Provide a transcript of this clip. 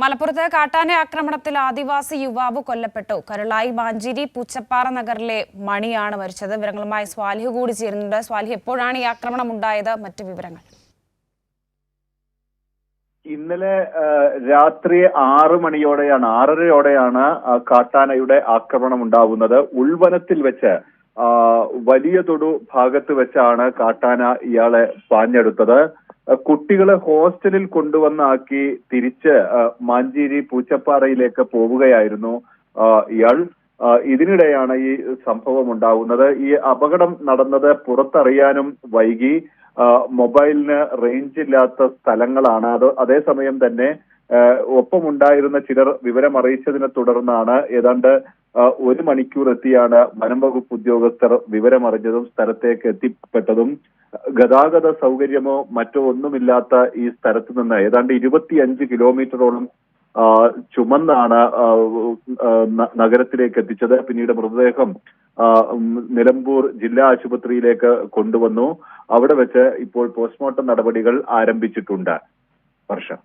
മലപ്പുറത്ത് കാട്ടാന ആക്രമണത്തിൽ ആദിവാസി യുവാവ് കൊല്ലപ്പെട്ടു. കരുളായി മാഞ്ചേരി പൂച്ചപ്പാറ നഗറിലെ മണിയാണ് മരിച്ചത്. വിവരങ്ങളുമായി സ്വാലിഹ് കൂടി ചേരുന്നുണ്ട്. സ്വാലിഹ് എപ്പോഴാണ് ഈ ആക്രമണം ഉണ്ടായത്? മറ്റു വിവരങ്ങൾ. ഇന്നലെ രാത്രി ആറ് മണിയോടെയാണ് ആറരയോടെയാണ് കാട്ടാനയുടെ ആക്രമണം ഉണ്ടാവുന്നത്. ഉൾവനത്തിൽ വെച്ച് വലിയ തൊടു ഭാഗത്ത് വെച്ചാണ് കാട്ടാന ഇയാളെ പാഞ്ഞെടുത്തത്. കുട്ടികളെ ഹോസ്റ്റലിൽ കൊണ്ടുവന്നാക്കി തിരിച്ച് മാഞ്ചേരി പൂച്ചപ്പാറയിലേക്ക് പോവുകയായിരുന്നു ഇയാൾ. ഇതിനിടെയാണ് ഈ സംഭവം ഉണ്ടാവുന്നത്. ഈ അപകടം നടന്നത് പുറത്തറിയാനും വൈകി. മൊബൈലിന് റേഞ്ച് ഇല്ലാത്ത സ്ഥലങ്ങളാണ്. അത് അതേസമയം തന്നെ ഒപ്പമുണ്ടായിരുന്ന ചിലർ വിവരം അറിയിച്ചതിനെ തുടർന്നാണ് ഏതാണ്ട് ഒരു മണിക്കൂർ എത്തിയാണ് വനം വകുപ്പ് ഉദ്യോഗസ്ഥർ വിവരമറിഞ്ഞതും സ്ഥലത്തേക്ക് എത്തിപ്പെട്ടതും. ഗതാഗത സൗകര്യമോ മറ്റോ ഒന്നുമില്ലാത്ത ഈ സ്ഥലത്ത് നിന്ന് ഏതാണ്ട് ഇരുപത്തിയഞ്ച് കിലോമീറ്ററോളം ചുമന്നാണ് നഗരത്തിലേക്ക് എത്തിച്ചത്. പിന്നീട് മൃതദേഹം നിലമ്പൂർ ജില്ലാ ആശുപത്രിയിലേക്ക് കൊണ്ടുവന്നു. അവിടെ വെച്ച് ഇപ്പോൾ പോസ്റ്റ്മോർട്ടം നടപടികൾ ആരംഭിച്ചിട്ടുണ്ട്. വർഷം